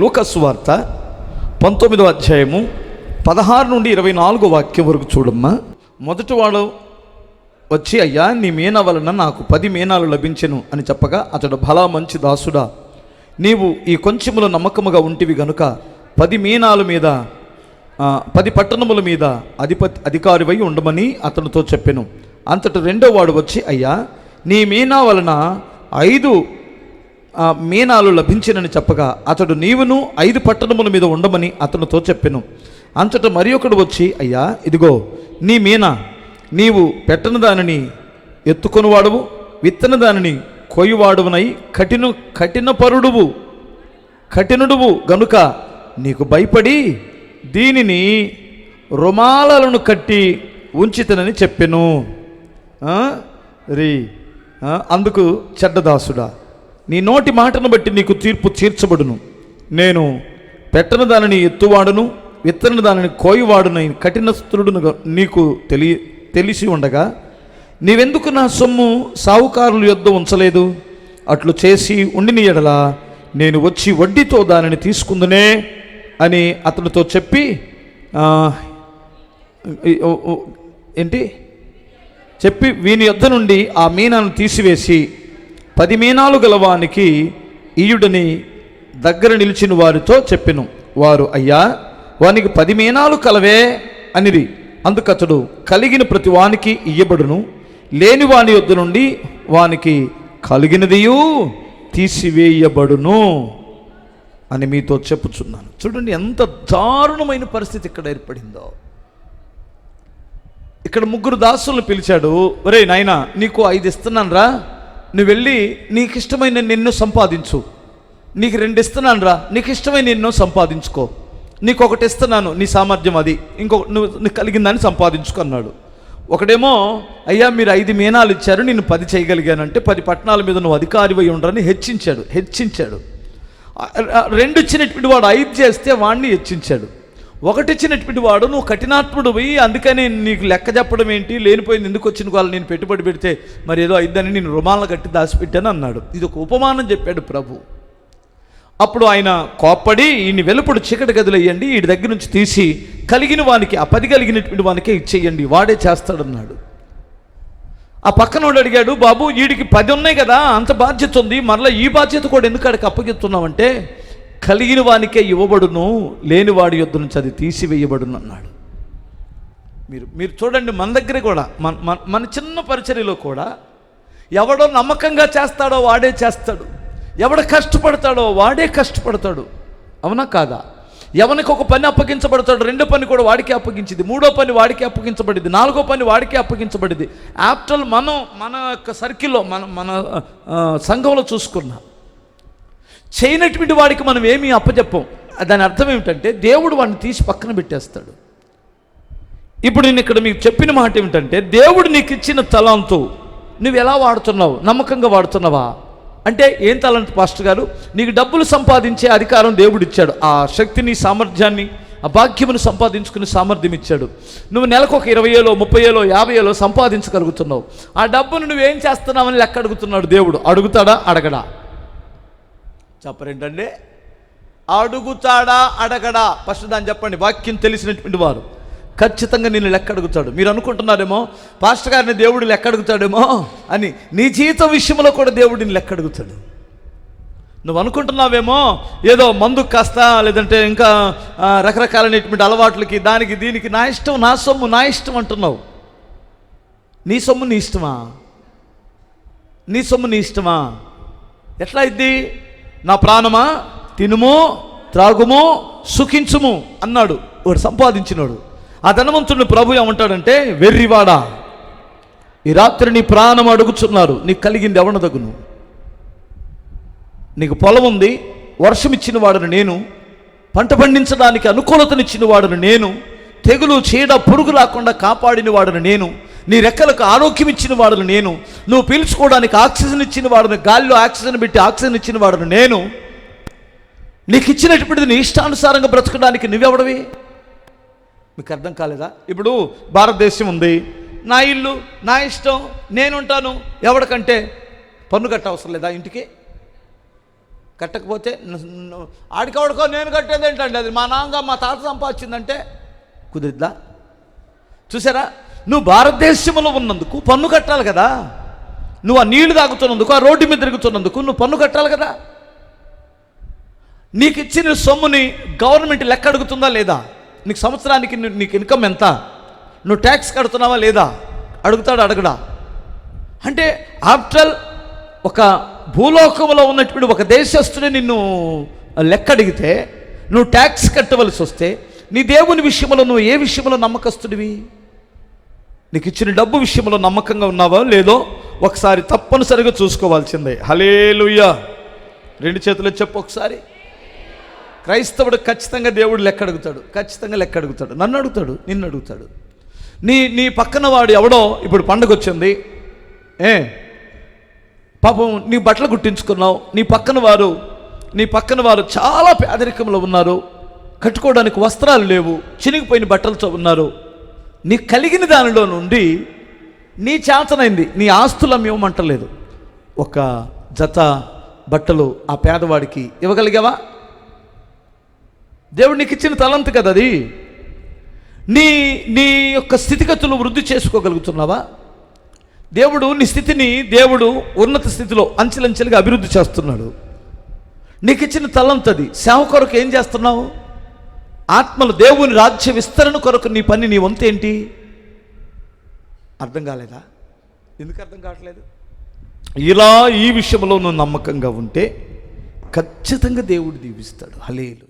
లూకస్ వార్త పంతొమ్మిదో అధ్యాయము పదహారు నుండి ఇరవై నాలుగో వాక్యం వరకు చూడమ్మా. మొదటి వాడు వచ్చి అయ్యా నీ మీన వలన నాకు పది మీనాలు లభించెను అని చెప్పగా అతడు భలా మంచి దాసుడా. నీవు ఈ కొంచెములో నమ్మకముగా ఉంటివి గనుక పది మీనాల మీద పది పట్టణముల మీద అధిపతి అధికారివై ఉండమని అతనితో చెప్పెను. అంతటి రెండో వాడు వచ్చి అయ్యా నీ మీనా వలన ఐదు మీనాలు లభించినని చెప్పగా అతడు నీవును ఐదు పట్టణముల మీద ఉండమని అతనితో చెప్పెను. అంతట మరి ఒకడు వచ్చి అయ్యా ఇదిగో నీ మీనా నీవు పెట్టని దానిని ఎత్తుకొని వాడువు దానిని కొయ్యవాడువునై కఠిన కఠిన పరుడువు కఠినుడువు గనుక నీకు భయపడి దీనిని రుమాలను కట్టి ఉంచితనని చెప్పెను. రీ? అందుకు చెడ్డదాసుడా నీ నోటి మాటను బట్టి నీకు తీర్పు తీర్చబడును. నేను పెట్టని దానిని ఎత్తువాడును విత్తని దానిని కోయివాడును కఠినస్తుడును నీకు తెలియ తెలిసి ఉండగా నీవెందుకు నా సొమ్ము సావుకారుల యొద్ద ఉంచలేదు? అట్లు చేసి ఉండిని ఎడల నేను వచ్చి వడ్డీతో దానిని తీసుకుందునే అని అతనితో చెప్పి ఏంటి? చెప్పి వీని యొద్ద నుండి ఆ మీనాను తీసివేసి పది మీనాలు గలవానికి ఈయుడిని దగ్గర నిలిచిన వారితో చెప్పెను. వారు అయ్యా వానికి పది మీనాలు కలవే అనిది అందుకతడు కలిగిన ప్రతి వానికి ఇయ్యబడును. లేని వాని యొద్ద నుండి వానికి కలిగినదియు తీసివేయబడును అని మీతో చెప్పుచున్నాను. చూడండి ఎంత దారుణమైన పరిస్థితి ఇక్కడ ఏర్పడిందో. ఇక్కడ ముగ్గురు దాసులను పిలిచాడు ఒరే నాయన నీకు ఐదు ఇస్తున్నాను రా నువ్వు వెళ్ళి నీకు ఇష్టమైన నిన్ను సంపాదించు. నీకు రెండు ఇస్తున్నాను రా నీకు ఇష్టమైన నిన్ను సంపాదించుకో. నీకు ఒకటి ఇస్తున్నాను నీ సామర్థ్యం అది. ఇంకొక నువ్వు నీకు కలిగిందని సంపాదించుకో అన్నాడు. ఒకడేమో అయ్యా మీరు ఐదు మీనాలు ఇచ్చారు నేను పది చేయగలిగానంటే పది పట్టణాల మీద నువ్వు అధికారివై ఉండరని హెచ్చించాడు హెచ్చించాడు. రెండు ఇచ్చినటువంటి వాడు ఐదు చేస్తే వాడిని హెచ్చించాడు. ఒకటిచ్చినటువంటి వాడు నువ్వు కఠినాత్ముడు పోయి అందుకని నీకు లెక్క చెప్పడం ఏంటి? లేనిపోయింది ఎందుకు వచ్చిన వాళ్ళు నేను పెట్టుబడి పెడితే మరి ఏదో అయిద్దని నేను రుమాలను కట్టి దాచిపెట్టాను అన్నాడు. ఇది ఒక ఉపమానం చెప్పాడు ప్రభు. అప్పుడు ఆయన కోప్పడి ఈయన వెలుపడు చీకటి గదులు వేయండి వీడి దగ్గర నుంచి తీసి కలిగిన వానికి ఆ పది కలిగినటువంటి వానికే ఇచ్చేయండి వాడే చేస్తాడన్నాడు. ఆ పక్కనోడు అడిగాడు బాబు వీడికి పది ఉన్నాయి కదా అంత బాధ్యత ఉంది మరలా ఈ బాధ్యత కూడా ఎందుకు అడిగి అప్పగిస్తున్నావంటే కలిగిన వానికే ఇవ్వబడును లేని వాడి యొద్ద నుంచి అది తీసివేయబడును అన్నాడు. మీరు మీరు చూడండి మన దగ్గర కూడా మన మన మన చిన్న పరిచర్యలో కూడా ఎవడో నమ్మకంగా చేస్తాడో వాడే చేస్తాడు. ఎవడ కష్టపడతాడో వాడే కష్టపడతాడు. అవునా కాదా? ఎవరికి ఒక పని అప్పగించబడతాడు రెండో పని కూడా వాడికి అప్పగించింది మూడో పని వాడికి అప్పగించబడింది నాలుగో పని వాడికి అప్పగించబడింది. ఆఫ్టర్ మనం మన యొక్క సర్కిల్లో మన మన సంఘంలో చూసుకున్నాం చేయనటువంటి వాడికి మనం ఏమీ అప్పచెప్పం దాని అర్థం ఏమిటంటే దేవుడు వాడిని తీసి పక్కన పెట్టేస్తాడు. ఇప్పుడు నేను ఇక్కడ మీకు చెప్పిన మాట ఏమిటంటే దేవుడు నీకు ఇచ్చిన తలంతో నువ్వు ఎలా వాడుతున్నావు? నమ్మకంగా వాడుతున్నావా? అంటే ఏం తలంత పాస్టర్ గారు? నీకు డబ్బులు సంపాదించే అధికారం దేవుడు ఇచ్చాడు. ఆ శక్తిని సామర్థ్యాన్ని ఆ భాగ్యమును సంపాదించుకునే సామర్థ్యం ఇచ్చాడు. నువ్వు నెలకు ఒక ఇరవై ఏలో ముప్పై ఏలో యాభై ఏలో సంపాదించగలుగుతున్నావు. ఆ డబ్బును నువ్వేం చేస్తున్నావని లెక్క అడుగుతున్నాడు దేవుడు. అడుగుతాడా? అడగడా? చెప్పరేంటండి? అడుగుతాడా అడగడా? ఫస్ట్ దాన్ని చెప్పండి. వాక్యం తెలిసినటువంటి వారు. ఖచ్చితంగా నేను లెక్క అడుగుతాడు. మీరు అనుకుంటున్నారేమో పాస్టర్ గారిని దేవుడు లెక్క అడుగుతాడేమో అని. నీ జీవితం విషయంలో కూడా దేవుడిని లెక్క అడుగుతాడు. నువ్వు అనుకుంటున్నావేమో ఏదో మందు కాస్త లేదంటే ఇంకా రకరకాలైనటువంటి అలవాట్లకి దానికి దీనికి నా ఇష్టం నా సొమ్ము నా ఇష్టం అంటున్నావు. నీ సొమ్ము నీ ఇష్టమా? నీ సొమ్ము నీ ఇష్టమా? ఎట్లా అయింది నా ప్రాణమా? తినుము త్రాగుము సుఖించుము అన్నాడు. వాడు సంపాదించినాడు. ఆ ధనవంతుడిని ప్రభు ఏమంటాడంటే వెర్రివాడా ఈ రాత్రి నీ ప్రాణం అడుగుచున్నారు. నీకు కలిగింది ఎవనదగును నీకు పొలం ఉంది వర్షం ఇచ్చిన వాడును నేను పంట పండించడానికి అనుకూలతనిచ్చిన వాడును నేను తెగులు చీడ పురుగు రాకుండా కాపాడిన వాడును నేను నీ రెక్కలకు ఆరోగ్యం ఇచ్చిన వాడును నేను. నువ్వు పీల్చుకోవడానికి ఆక్సిజన్ ఇచ్చిన వాడును గాలిలో ఆక్సిజన్ పెట్టి ఆక్సిజన్ ఇచ్చిన వాడును నేను. నీకు ఇచ్చినటువంటిది నీ ఇష్టానుసారంగా బ్రతకడానికి నువ్వెవడవి? మీకు అర్థం కాలేదా? ఇప్పుడు భారతదేశం ఉంది. నా ఇల్లు నా ఇష్టం నేనుంటాను. ఎవడికంటే పన్ను కట్ట అవసరం లేదా ఇంటికి? కట్టకపోతే న- నేను కట్టేది ఏంటండి అది? మా నాన్నగా మా తాత సంపాదించిందంటే కుదిరిద్దా? చూసారా? నువ్వు భారతదేశంలో ఉన్నందుకు పన్ను కట్టాలి కదా. నువ్వు ఆ నీళ్ళు తాగుతున్నందుకు ఆ రోడ్డు మీద తిరుగుతున్నందుకు నువ్వు పన్ను కట్టాలి కదా. నీకు ఇచ్చిన సొమ్ముని గవర్నమెంట్ లెక్క అడుగుతుందా లేదా? నీకు సంవత్సరానికి నీకు ఇన్కమ్ ఎంత? నువ్వు ట్యాక్స్ కడుతున్నావా లేదా? అడుగుతాడు అడగడా? అంటే ఆఫ్టర్ ఒక భూలోకంలో ఉన్నటువంటి ఒక దేశస్తుని నిన్ను లెక్క అడిగితే నువ్వు ట్యాక్స్ కట్టవలసి వస్తే నీ దేవుని విషయంలో నువ్వు ఏ విషయంలో నమ్మకస్తుడివి? నీకు ఇచ్చిన డబ్బు విషయంలో నమ్మకంగా ఉన్నావా లేదో ఒకసారి తప్పనిసరిగా చూసుకోవాల్సిందే. హలేలుయ్యా రెండు చేతులు చెప్పు ఒకసారి. క్రైస్తవుడు ఖచ్చితంగా దేవుడు లెక్క అడుగుతాడు. ఖచ్చితంగా లెక్క అడుగుతాడు. నన్ను అడుగుతాడు నిన్ను అడుగుతాడు. నీ నీ పక్కన వాడు ఎవడో ఇప్పుడు పండగ వచ్చింది. ఏ? పాపం నీ బట్టలు కుట్టించుకున్నావు. నీ పక్కన వారు నీ పక్కన వారు చాలా పేదరికంలో ఉన్నారు. కట్టుకోవడానికి వస్త్రాలు లేవు. చినిగిపోయిన బట్టలతో ఉన్నారు. నీ కలిగిన దానిలో నుండి నీ చేతనైంది నీ ఆస్తులం ఇవ్వమంటలేదు ఒక జత బట్టలు ఆ పేదవాడికి ఇవ్వగలిగావా? దేవుడు నీకు ఇచ్చిన తలంత కదా అది? నీ నీ యొక్క స్థితిగతులు వృద్ధి చేసుకోగలుగుతున్నావా? దేవుడు నీ స్థితిని దేవుడు ఉన్నత స్థితిలో అంచెలంచెలుగా అభివృద్ధి చేస్తున్నాడు. నీకు ఇచ్చిన తలంతది సేవ కొరకు ఏం చేస్తున్నావు? ఆత్మలు దేవుని రాజ్య విస్తరణ కొరకు నీ పని నీ వంతు ఏంటి? అర్థం కాలేదా? ఎందుకు అర్థం కావట్లేదు? ఇలా ఈ విషయంలో నువ్వు నమ్మకంగా ఉంటే ఖచ్చితంగా దేవుడు దీవిస్తాడు. హలేలు